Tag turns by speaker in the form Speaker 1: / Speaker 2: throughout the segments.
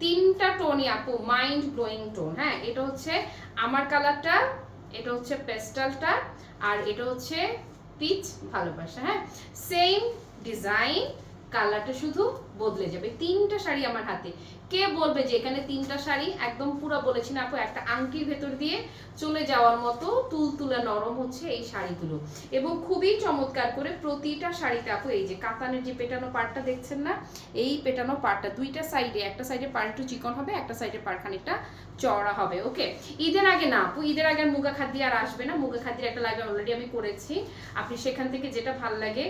Speaker 1: তিনটা টোনই আপু mind blowing tone হ্যাঁ? এটা হচ্ছে আমার কালারটা এটা হচ্ছে পেস্টালটা আর এটা হচ্ছে পিচ ভালোবাসা হ্যাঁ? সেম ডিজাইন কালারটা শুধু বদলে যাবে। তিনটা শাড়ি আমার হাতে। কে বলবে যে এখানে তিনটা শাড়ি? একদম পুরো বলেছি না আপু, একটা আংটির ভেতর দিয়ে চলে যাওয়ার মতো তুলতুলে নরম হচ্ছে এই শাড়িগুলো। এবং খুবই চমৎকার করে প্রতিটা শাড়িতে আপু, এই যে কাতানের যে পেটানো পার্টটা দেখছেন না? এই পেটানো পার্টটা দুইটা সাইডে, একটা সাইডে পার একটু চিকন হবে, একটা সাইডে পার খানিকটা চওড়া হবে, ওকে? ঈদের আগে না আপু, ঈদের আগে মুগা খাদ্য আর আসবে না। মুগা খাদ্যের একটা লাইভ অলরেডি আমি করেছি। আপনি সেখান থেকে যেটা ভালো লাগে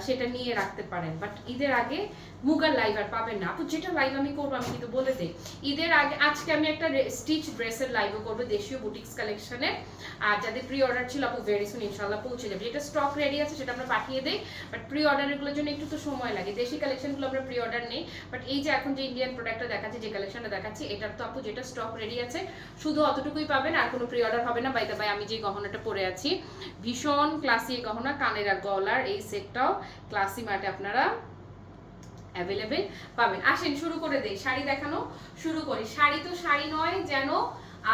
Speaker 1: সেটা নিয়ে রাখতে পারেন। বাট ঈদের আগে মুগার লাইভ আর পাবেন না। আপু যেটা লাইভ আমি করব, আমি কিন্তু বলে দিই। ঈদের আগে, আজকে আমি একটা স্টিচ ড্রেসের লাইভও করব দেশীয় বুটিক্স কালেকশনে আর যাদের প্রি অর্ডার ছিল, আপু ভেরি সুন ইনশাল্লাহ পৌঁছে যাবে। যেটা স্টক রেডি আছে, সেটা আমরা পাঠিয়ে দেই। বাট প্রি অর্ডারগুলোর জন্য একটু তো সময় লাগে। দেশি কালেকশনগুলো আমরা প্রি অর্ডার নেই। বাট এই যে এখন যে ইন্ডিয়ান প্রোডাক্টটা দেখাচ্ছি, যে কালেকশনটা দেখাচ্ছি, এটার তো আপু যেটা স্টক রেডি আছে, শুধু অতটুকুই পাবেন। আর কোনো প্রি অর্ডার হবে না। বাইতে বাই আমি যে গহনাটা পরে আছি, ভীষণ ক্লাসি গহনা, কানের আর গলার এই সেটটাও ক্লাসি মার্টে আপনারা অ্যাভেলেবেল পাবেন। আসেন, শুরু করে দেই। শাড়ি দেখানো শুরু করি। শাড়ি তো শাড়ি নয়, যেন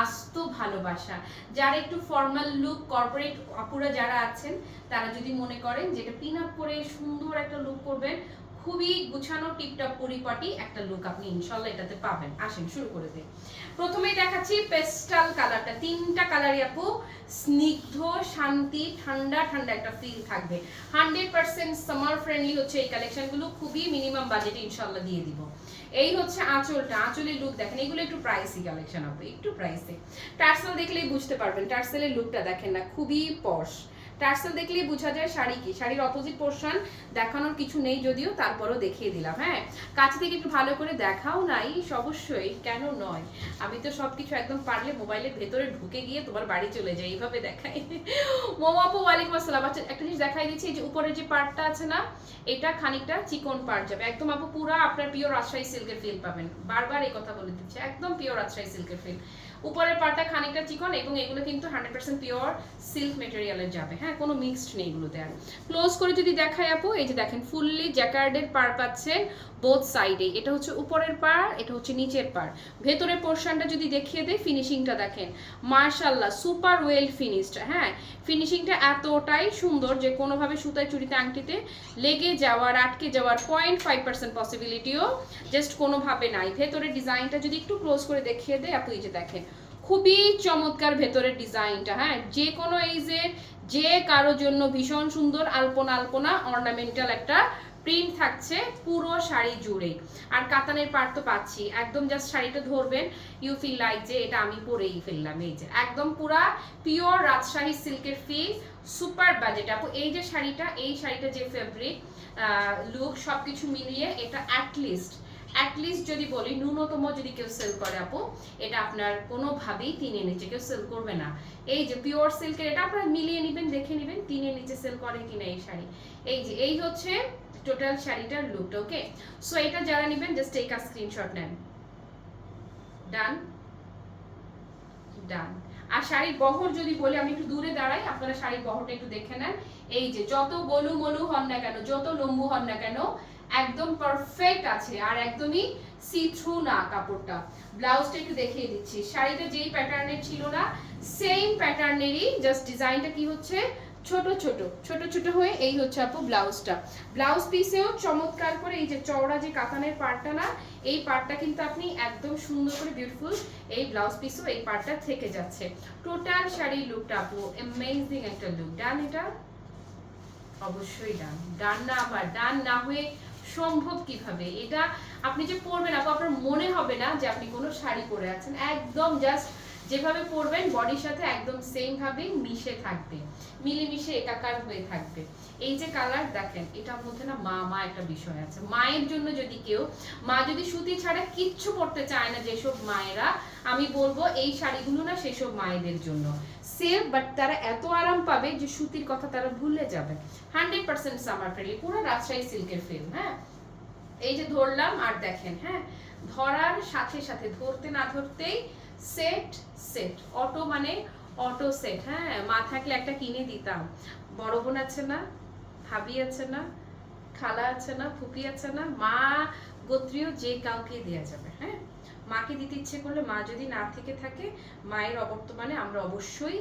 Speaker 1: আস্ত ভালোবাসা। যারা একটু ফর্মাল লুক কর্পোরেট আপুরা যারা আছেন, তারা যদি মনে করেন যেটা পিন আপ করে সুন্দর একটা লুক করবেন খুবই গুছানো, টিপটপ, পরিপাটি একটা লুক আপনি ইনশাল্লাহ এটাতে পাবেন। আসেন, শুরু করে দিই। প্রথমেই দেখাচ্ছি পেস্টাল কালারটা তিনটা কালারই আপু স্নিগ্ধ, শান্তি, ঠান্ডা ঠান্ডা একটা ফিল থাকবে। হান্ড্রেড পার্সেন্ট সামার ফ্রেন্ডলি হচ্ছে এই কালেকশনগুলো খুবই মিনিমাম বাজেটে ইনশাল্লাহ দিয়ে দিব। এই হচ্ছে আঁচলটা। আঁচলের লুক দেখেন, এগুলো একটু প্রাইসি কালেকশন আপু, একটু প্রাইসি টার্সেল দেখলেই বুঝতে পারবেন, টার্সেলের লুকটা দেখেন না, খুবই পশ টার্সেল দেখলেই বোঝা যায় শাড়ি কি। শাড়ির অপোজিট পোর্শন দেখানোর কিছু নেই যদিও, তারপরও দেখিয়ে দিলাম হ্যাঁ? কাছ থেকে একটু ভালো করে দেখাও নাই, অবশ্যই, কেন নয়? আমি তো সবকিছু একদম পারলে মোবাইলের ভেতরে ঢুকে গিয়ে তোমার বাড়ি চলে যাই, এইভাবে দেখাই। মোমো আপু, ওয়ালাইকুম আসসালাম। আচ্ছা একটা জিনিস দেখাই দিচ্ছি, এই যে উপরের যে পার্টটা আছে না, এটা খানিকটা চিকন পার্ট যাবে। একদম আপু, পুরা আপনার পিওর রাজশাহী সিল্কের ফিল পাবেন। বারবার এই কথা বলে দিচ্ছি, একদম পিওর রাজশাহী সিল্কের ফিল উপরের পার্টটা খানিকটা চিকন এবং এগুলো কিন্তু হান্ড্রেড পার্সেন্ট পিওর সিল্ক মেটেরিয়ালের যাবে। হ্যাঁ কোনো মিক্সড নেই এগুলোতে আর। ক্লোজ করে যদি দেখায় আপু, এই যে দেখেন ফুললি জ্যাকার্ডের পার পাচ্ছেন বোথ সাইডে এটা হচ্ছে উপরের পার এটা হচ্ছে নিচের পার ভেতরের পোর্শনটা যদি দেখিয়ে দেয় ফিনিশিংটা দেখেন। মার্শাল্লাহ সুপার ওয়েল ফিনিশড হ্যাঁ? ফিনিশিংটা এতটাই সুন্দর যে কোনোভাবে সুতায় চুরিতে আংটিতে লেগে যাওয়ার, আটকে যাওয়ার পয়েন্ট ফাইভ পার্সেন্ট পসিবিলিটিও জাস্ট কোনোভাবে নাই। ভেতরের ডিজাইনটা যদি একটু ক্লোজ করে দেখিয়ে দেয় আপনি যে দেখেন, খুবই চমৎকার ভেতরের ডিজাইনটা হ্যাঁ? যে কোনো এইজের যে কারোর জন্য ভীষণ সুন্দর আলপনা আলপনা অর্নামেন্টাল একটা প্রিন্ট থাকছে পুরো শাড়ি জুড়ে। আর কাতানের পার তো পাচ্ছি। একদম জাস্ট শাড়িটা ধরবেন ইউ ফিল লাইক যে এটা আমি পরেই ফেললাম। এই যে, একদম পুরা পিওর রাজশাহী সিল্কের ফিল সুপার বাজেট আপু, এই যে শাড়িটা, এই শাড়িটা যে ফেব্রিক লুক সবকিছু মিলিয়ে এটা অ্যাটলিস্ট অ্যাটলিস্ট যদি বলি, ন্যূনতম যদি কেউ সেল করে, আপু, এটা আপনার কোনোভাবেই তিনের নিচে কেউ সেল করবে না। এই যে পিওর সিল্কের এটা আপনারা মিলিয়ে নেবেন, দেখে নেবেন তিনের নিচে সেল করে কিনা এই শাড়ি। এই যে, এই হচ্ছে টোটাল শাড়িটার লুকটা ওকে সো এটা যারা নেবেন জাস্ট টেক আ স্ক্রিনশট নেন। ডান ডান আর শাড়ির বহর যদি বলি, আমি একটু দূরে দাঁড়াই, আপনারা শাড়ির বহরটা একটু দেখে নেন। এই যে, যত গলু মলু হন না কেন, যত লম্বু হন না কেন একদম পারফেক্ট আছে আর একদমই সি থ্রু না কাপড়টা। ব্লাউজটা একটু দেখিয়ে দিচ্ছি। শাড়িটা যেই প্যাটার্নের ছিল না সেম প্যাটার্নেরই জাস্ট ডিজাইনটা কি হচ্ছে? ছোট ছোট ছোট ছোট হয়ে এই হচ্ছে আপু ব্লাউজটা। ব্লাউজ পিসেও চমৎকার করে এই যে চওড়া যে কাতানের পার্টটা না, এই পার্টটা কিন্তু আপনি একদম সুন্দর করে বিউটিফুল এই ব্লাউজ পিসও এই পার্টটা থেকে যাচ্ছে। টোটাল শাড়ির লুকটা আপু অ্যামেজিং একটা লুক ডান এটা? অবশ্যই ডান ডান না আবার ডান না হয়ে সম্ভব কীভাবে? এটা আপনি যে পরবেন আপু, আপনার মনে হবে না যে আপনি কোনো শাড়ি পরে আছেন। একদম জাস্ট যেভাবে পরবেন বডির সাথে একদম সেম ভাবে মিশে থাকবে। মিলেমিশে একাকার হয়ে থাকবে। এই যে কালার দেখেন, এটার মধ্যে না মা মা একটা বিষয় আছে। মায়ের জন্য যদি কেউ, মা যদি সুতি ছাড়া কিচ্ছু পরতে চায় না যেসব মায়েরা, আমি বলব এই শাড়িগুলো না সেসব মায়েদের জন্য। সেফ বাট তারা এত আরাম পাবে যে সুতির কথা তারা ভুলে যাবে। হান্ড্রেড পার্সেন্ট সামার ফ্রেন্ডলি পুরো রাজশাহী সিল্কের ফিল্ম হ্যাঁ? এই যে ধরলাম, আর দেখেন হ্যাঁ? ধরার সাথে সাথে, ধরতে না ধরতেই সেট সেট অটো মানে অটো সেট হ্যাঁ? মা থাকলে একটা কিনে দিতাম। বড় বোন আছে না, ভাবি আছে না, খালা আছে না, ফুপি আছে না, মা, গোত্রীয় যে কাউকে দেওয়া যাবে হ্যাঁ? মাকে দিতে ইচ্ছে করলে মা যদি না থেকে থাকে, মায়ের অবর্তমানে আমরা অবশ্যই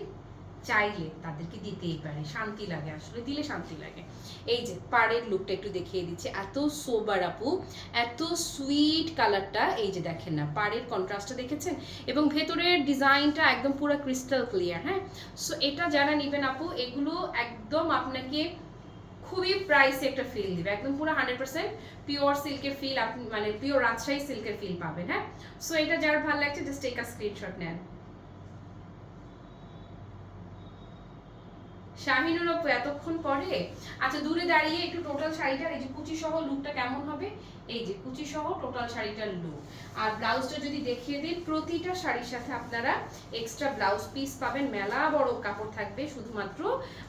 Speaker 1: চাইলে তাদেরকে দিতেই পারে। শান্তি লাগে আসলে, দিলে শান্তি লাগে। এই যে, পাড়ের লুকটা একটু দেখিয়ে দিচ্ছে। এত সোবার আপু, এত সুইট কালারটা এই যে দেখেন না, পাড়ের কন্ট্রাস্টটা দেখেছেন? এবং ভেতরের ডিজাইনটা একদম পুরো ক্রিস্টাল ক্লিয়ার হ্যাঁ? সো এটা যারা নেবেন আপু, এগুলো একদম আপনাকে খুবই প্রাইস একটা ফিল দিবে। একদম পুরো হান্ড্রেড পার্সেন্ট পিওর সিল্কের ফিল আপনি মানে পিওর রাজশাহী সিল্কের ফিল পাবেন হ্যাঁ? সো এটা যার ভালো লাগছে জাস্ট টেক স্ক্রিনশট নেন। শাহিনুর আপু এতক্ষণ পরে? আচ্ছা দূরে দাঁড়িয়ে একটু টোটাল শাড়িটার, এই যে কুচি সহ লুকটা কেমন হবে? এই যে কুচি সহ টোটাল শাড়িটার লুক আর ব্লাউজটা যদি দেখিয়ে দিই, প্রতিটা শাড়ির সাথে আপনারা এক্সট্রা ব্লাউজ পিস পাবেন। মেলা বড় কাপড় থাকবে, শুধুমাত্র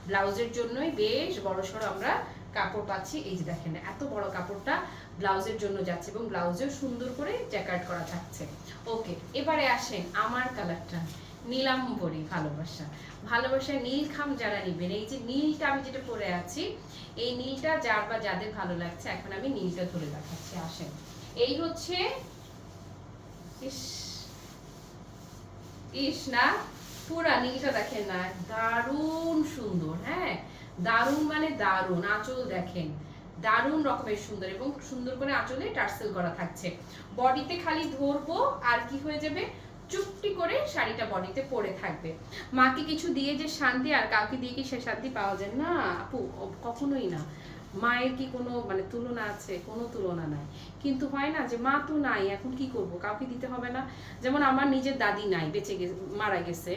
Speaker 1: ব্লাউজের জন্যই বেশ বড় সড়ো আমরা কাপড় পাচ্ছি। এই যে দেখেন, এত বড় কাপড়টা ব্লাউজের জন্য যাচ্ছে এবং ব্লাউজেও সুন্দর করে জ্যাকার্ড করা থাকছে। ওকে এবারে আসেন আমার কালারটা নীলাম্বরী ভালোবাসা। ভালোবাসা নীল খাম যারা নিবেন, এই যে নীলটা আমি যেটা পরে আছি, এই নীলটা যার বা যাদের ভালো লাগছে, এখন আমি নীলটা ধরে দেখাচ্ছি, আসেন। এই হচ্ছে ইস ইস না, পুরা নীলটা দেখেন না, দারুণ সুন্দর হ্যাঁ? দারুণ মানে দারুণ, আঁচল দেখেন। দারুণ রকমের সুন্দর এবং সুন্দর করে আঁচলে টার্সেল করা থাকছে। বডিতে খালি ধরবো, আর কি হয়ে যাবে? চুপটি করে শাড়িটা বডিতে পরে থাকবে। মাকে কিছু দিয়ে যে শান্তি আর কাউকে দিয়ে কি সে শান্তি পাওয়া যায়? না আপু, কখনোই না। মায়ের কি কোনো মানে তুলনা আছে? কোনো তুলনা নাই। কিন্তু হয় না যে, মা তো নাই, এখন কি করব? কাউকে দিতে হবে না। যেমন আমার নিজের দাদি নাই, বেঁচে গেছে মারা গেছে।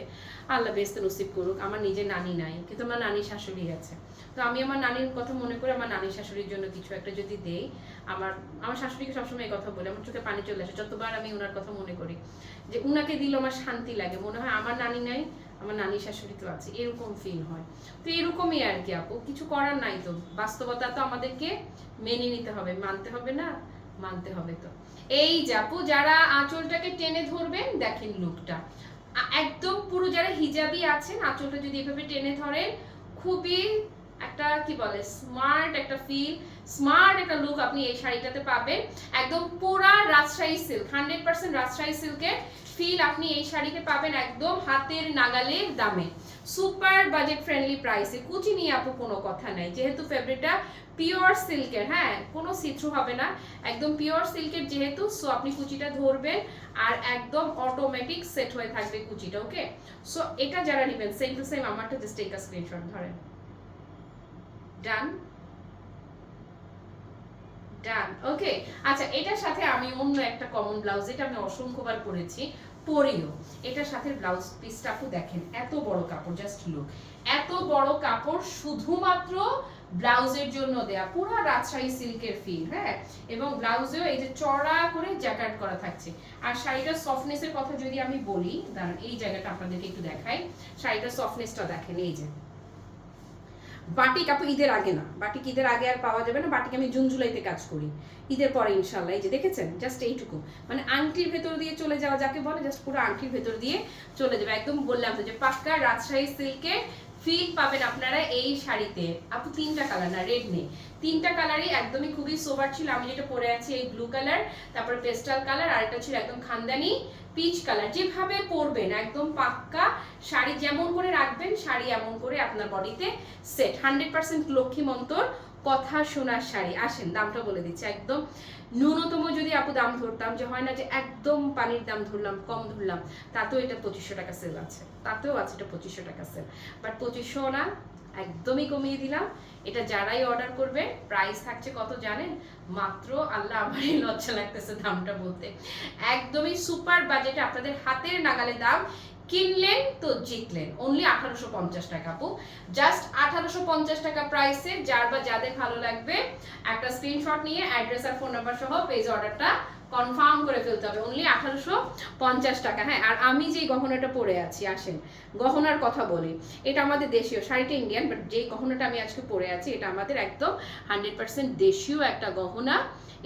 Speaker 1: আল্লাহ বেস্তে নসিব করুক, আমার নিজের নানি নাই, কিন্তু আমার নানি শাশুড়ি আছে। তো আমি আমার নানির কথা মনে করে আমার নানি শাশুড়ির জন্য কিছু একটা যদি দেই, আমার আমার শাশুড়িকে সবসময় এই কথা বলে, আমার চোখে পানি চলে আসে। যতবার আমি ওনার কথা মনে করি, যে উনাকে দিলে আমার শান্তি লাগে। মনে হয় আমার নানি নাই আমার নানি শাশুড়ি তো আছে, এরকম ফিল হয়। তো এরকমই আর কি আপু, কিছু করার নাই তো। বাস্তবতা তো আমাদেরকে মেনে নিতে হবে, মানতে হবে না, মানতে হবে তো। এই যে আপু, যারা আঁচলটাকে টেনে ধরবেন, দেখেন লুকটা একদম পুরো যারা হিজাবি আছেন, আঁচলটা যদি এভাবে টেনে ধরেন, খুবই একটা কি বলে স্মার্ট একটা ফিল স্মার্ট একটা লুক আপনি এই শাড়িটাতে পাবেন। একদম পুরা Rajshahi silk hundred percent Rajshahi সিল্কের ফিল আপনি এই শাড়িতে পাবেন একদম হাতের নাগালের দামে। সুপার বাজেট ফ্রেন্ডলি প্রাইসে কুচি নিয়ে আপু কোনো কথা নাই। যেহেতু ফেব্রিকটা পিওর সিল্কের হ্যাঁ কোনো সিথ্রু হবে না। একদম পিওর সিল্কের যেহেতু সো আপনি কুচিটা ধরবেন আর একদম অটোমেটিক সেট হয়ে থাকবে কুচিটা ওকে সো এটা যারা নেবেন সেম টু সেম আমারটা জাস্ট আ স্ক্রিনশট ধরেন। ডান ডান ওকে আচ্ছা এটার সাথে আমি অন্য একটা কমন ব্লাউজ এটা আমি অসংখ্যবার পরেছি। পরিও এটার সাথে ব্লাউজ পিসটা আপু দেখেন, এত বড় কাপড় জাস্ট লুক এত বড় কাপড় শুধুমাত্র ব্লাউজের জন্য দেয়া, পুরো রাজশাহী সিল্কের ফিল হ্যাঁ? এবং ব্লাউজেও এই যে চড়া করে জ্যাকার্ড করা থাকছে। আর শাড়িটার সফটনেসের কথা যদি আমি বলি, দাঁড়ান, এই জায়গাটা আপনাদেরকে একটু দেখাই। শাড়িটার সফটনেসটা দেখেন, এই যে। বাটিক আপু ঈদের আগে না, বাটিক ঈদের আগে আর পাওয়া যাবে না, বাটিক আমি জুন জুলাইতে কাজ করি। ঈদের পরে ইনশাল্লাহ এই যে দেখেছেন? জাস্ট এইটুকু। মানে আংটির ভেতর দিয়ে চলে যাওয়া যাকে বলে জাস্ট পুরো আংটির ভেতর দিয়ে চলে যাবে। একদম বললাম তো যে পাক্কা রাজশাহী সিল্কের ফিল পাবেন আপনারা এই শাড়িতে। আপু, তিনটা কালার না রেড নেই। তিনটা কালারই একদমই খুবই সোবার ছিল। আমি যেটা পরে আছি এই ব্লু কালার তারপর পেস্টাল কালার আর এটা ছিল একদম খানদানি। পিচ কালার যেভাবে পরবেন, একদম পাক্কা শাড়ি যেমন করে রাখবেন, শাড়ি এমন করে আপনার বডিতে সেট হান্ড্রেড পার্সেন্ট লক্ষ্মী মন্তর, কথা শোনার শাড়ি। আসেন, দামটা বলে দিচ্ছি, একদম ন্যূনতম যদি আপু দাম ধরতাম, যে হয় না যে একদম পানির দাম ধরলাম, কম ধরলাম, তাতেও এটা পঁচিশশো টাকা সেল আছে, তাতেও আছে এটা পঁচিশশো টাকা সেল বাট পঁচিশশো না একদমই কমিয়ে দিলাম। এটা যারাই অর্ডার করবে প্রাইস থাকছে কত জানেন? মাত্র আল্লাহ আমারই লজ্জা লাগতেছে দামটা বলতে। একদমই সুপার বাজেটে আপনাদের হাতের নাগালে দাম। কিনলেন তো জিতলেন। অনলি আঠারোশো পঞ্চাশ টাকা, আপু। জাস্ট আঠারোশো পঞ্চাশ টাকা প্রাইসে যার বা যাদের ভালো লাগবে, একটা স্ক্রিনশট নিয়ে অ্যাড্রেস আর ফোন নাম্বার সহ পেজ অর্ডারটা কনফার্ম করে ফেলতে হবে। অনলি আঠারোশো পঞ্চাশ টাকা হ্যাঁ? আর আমি যে গহনাটা পরে আছি, আসেন, গহনার কথা বলি। এটা আমাদের দেশীয়, শাড়িটা ইন্ডিয়ান বাট যে গহনাটা আমি আজকে পরে আছি, এটা আমাদের একদম হান্ড্রেড পার্সেন্ট দেশীয় একটা গহনা।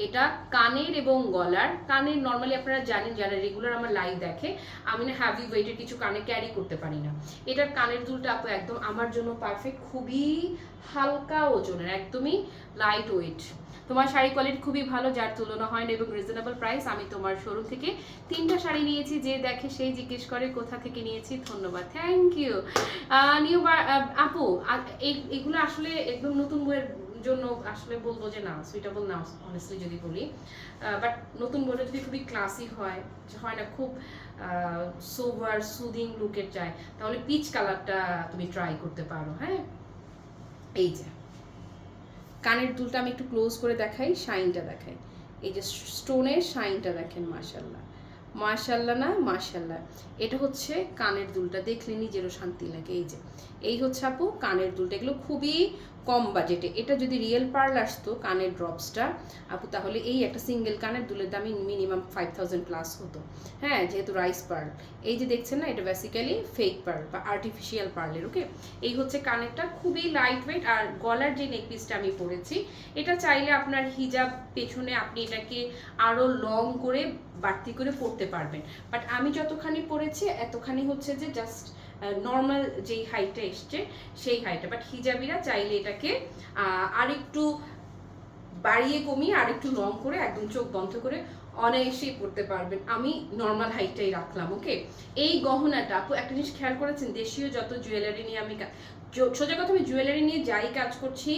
Speaker 1: এটা কানের এবং গলার। কানের নর্মালি আপনারা জানেন, যারা রেগুলার আমার লাইভ দেখে, আমি না হ্যাভি ওয়েটের কিছু কানে ক্যারি করতে পারি না। এটার কানের দুলটা আপু একদম আমার জন্য পারফেক্ট খুবই হালকা ওজনের, একদমই লাইট ওয়েট তোমার শাড়ি কোয়ালিটি খুবই ভালো, যার তুলনা হয় না এবং রিজনেবল প্রাইস আমি তোমার শোরুম থেকে তিনটা শাড়ি নিয়েছি, যে দেখে সেই জিজ্ঞেস করে কোথা থেকে নিয়েছি, ধন্যবাদ থ্যাংক ইউ নিউ আপু এগুলো আসলে একদম নতুন বইয়ের জন্য আসলে বলব যে না সুইটেবল না অনেস্টলি যদি বলি। বাট নতুন বইটা যদি খুবই ক্লাসি হয় হয় না, খুব সোভার সুদিং লুকের চায় তাহলে পিচ কালারটা তুমি ট্রাই করতে পারো হ্যাঁ? এই যে। কানের দুলটা আমি একটু ক্লোজ করে দেখাই শাইনটা দেখাই। এই যে স্টোনের শাইনটা দেখেন মাশাল্লাহ মাশাল্লাহ না, মাশাল্লাহ। এটা হচ্ছে কানের দুলটা, দেখলে নিজেরও শান্তি লাগে, এই যে। এই হচ্ছে আপু কানের দুলটা, এগুলো খুবই কম বাজেটে এটা যদি রিয়েল পার্ল আসতো, কানের ড্রপসটা আপু তাহলে এই একটা সিঙ্গেল কানের দুলের দামই মিনিমাম ফাইভ থাউজেন্ড প্লাস হতো। হ্যাঁ যেহেতু রাইস পার্ল এই যে দেখছেন না, এটা বেসিক্যালি ফেক পার্ল বা আর্টিফিশিয়াল পার্লের ওকে এই হচ্ছে কানেরটা, খুবই লাইট ওয়েট আর গলার যে নেকপিসটা আমি পরেছি, এটা চাইলে আপনার হিজাব পেছনে আপনি এটাকে আরও লং করে বাড়তি করে পরতে পারবেন। বাট আমি যতখানি পরেছি এতখানি হচ্ছে যে জাস্ট নর্মাল যেই হাইটটা এসছে সেই হাইটটা বাট হিজাবিরা চাইলে এটাকে আহ, আরেকটু বাড়িয়ে কমিয়ে আরেকটু লং করে একদম চোখ বন্ধ করে অনায়াসেই পড়তে পারবেন। আমি নর্মাল হাইটটাই রাখলাম ওকে এই গহনাটা আপু একটা জিনিস খেয়াল করেছেন? দেশীয় যত জুয়েলারি নিয়ে আমি সোজা কথা আমি জুয়েলারি নিয়ে যাই কাজ করছি,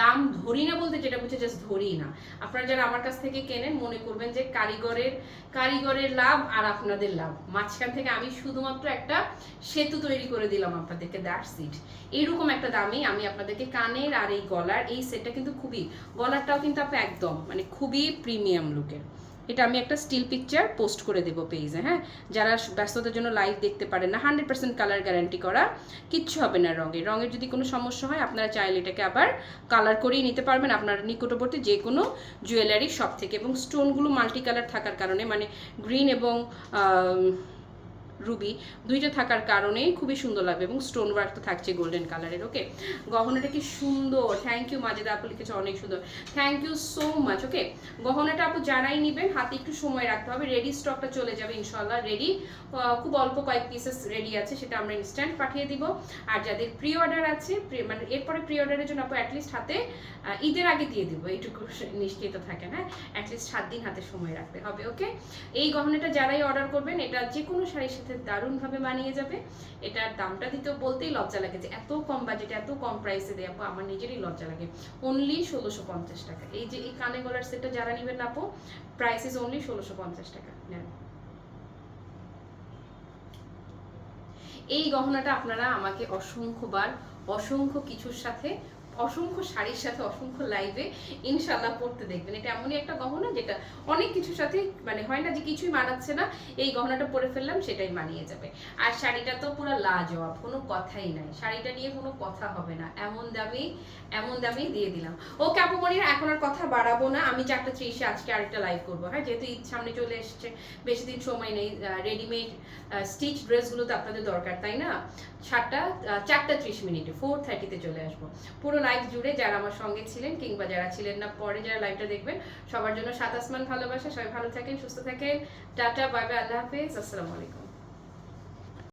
Speaker 1: দাম ধরি না বলতে যেটা বুঝে জাস্ট ধরি না। আপনারা যারা আমার কাছ থেকে কেনেন, মনে করবেন যে কারিগরের কারিগরের লাভ আর আপনাদের লাভ। মাঝখান থেকে আমি শুধুমাত্র একটা সেতু তৈরি করে দিলাম আপনাদেরকে দ্যাটস ইট এইরকম একটা দামে আমি আপনাদেরকে কানের আর এই গলার, এই সেটটা কিন্তু খুবই, গলারটাও কিন্তু আপনি একদম মানে খুবই প্রিমিয়াম লুকের এটা আমি একটা স্টিল পিকচার পোস্ট করে দেবো পেজে হ্যাঁ? যারা ব্যস্ততার জন্য লাইভ দেখতে পারেন না হান্ড্রেড পার্সেন্ট কালার গ্যারান্টি করা, কিচ্ছু হবে না রঙে রঙের যদি কোনো সমস্যা হয়, আপনারা চাইলে এটাকে আবার কালার করেই নিতে পারবেন আপনার নিকটবর্তী যে কোনো জুয়েলারি শপ থেকে। এবং স্টোনগুলো মাল্টি কালার থাকার কারণে মানে গ্রিন এবং রুবি, দুইটা থাকার কারণে খুবই সুন্দর লাগবে এবং স্টোন ওয়ার্ক তো থাকছে গোল্ডেন কালারের ওকে গহনাটা কি সুন্দর থ্যাংক ইউ মাজেদা আপু লিখেছে অনেক সুন্দর। Thank you so much okay গহনাটা আপু যারাই নেবেন, হাতে একটু সময় রাখতে হবে রেডি স্টকটা চলে যাবে ইনশাল্লাহ রেডি খুব অল্প কয়েক পিসেস রেডি আছে, সেটা আমরা ইনস্ট্যান্ট পাঠিয়ে দিব। আর যাদের প্রি অর্ডার আছে মানে এরপরে প্রি অর্ডারের জন্য আপু অ্যাটলিস্ট হাতে ঈদের আগে দিয়ে দিব, এইটুকু নিশ্চিত থাকেন হ্যাঁ অ্যাটলিস্ট সাত দিন হাতে সময় রাখতে হবে ওকে এই গহনাটা যারাই অর্ডার করবেন, এটা যে কোনো শাড়ির সাথে দারুণভাবে মানিয়ে যাবে। এটার দামটা দিতেও বলতেই লজ্জা লাগে যে এত কম বাজেটে এত কম প্রাইসে দেয়। আপু, আমার নিজেরই লজ্জা লাগে। অনলি ষোলোশো পঞ্চাশ টাকা। এই যে এই কানে গলার সেটটা যারা নেবেন আপু প্রাইস ইজ অনলি ষোলোশো পঞ্চাশ টাকা। নেন। এই গহনাটা আপনারা আমাকে অসংখ্যবার, অসংখ্য কিছুর সাথে অসংখ্য শাড়ির সাথে, অসংখ্য লাইভে ইনশাল্লাহ পড়তে দেখবেন। এটা এমনই একটা গহনা যেটা অনেক কিছুর সাথে মানে হয় না যে কিছুই মানাচ্ছে না, এই গহনাটা পরে ফেললাম, সেটাই মানিয়ে যাবে। আর শাড়িটা তো পুরো লাজবাব, কোনো কথাই নাই। শাড়িটা নিয়ে কোনো কথা হবে না। এমন দামে, এমন দামেই দিয়ে দিলাম। ও আপু মনির, এখন আর কথা বাড়াবো না। আমি চারটা ত্রিশে আজকে আরেকটা লাইভ করব। হ্যাঁ যেহেতু ঈদ সামনে চলে এসছে, বেশি দিন সময় নেই রেডিমেড স্টিচ ড্রেসগুলো তো আপনাদের দরকার, তাই না? সাতটা চারটা ত্রিশ মিনিটে ফোর থার্টিতে চলে আসব। পুরো লাইভ জুড়ে যারা আমার সঙ্গে ছিলেন কিংবা যারা ছিলেন না, পরে যারা লাইভটা দেখবেন, সবার জন্য সাত আসমান ভালোবাসা। সবাই ভালো থাকেন, সুস্থ থাকেন। টাটা বাই আল্লাহ হাফেজ। আসসালামু আলাইকুম।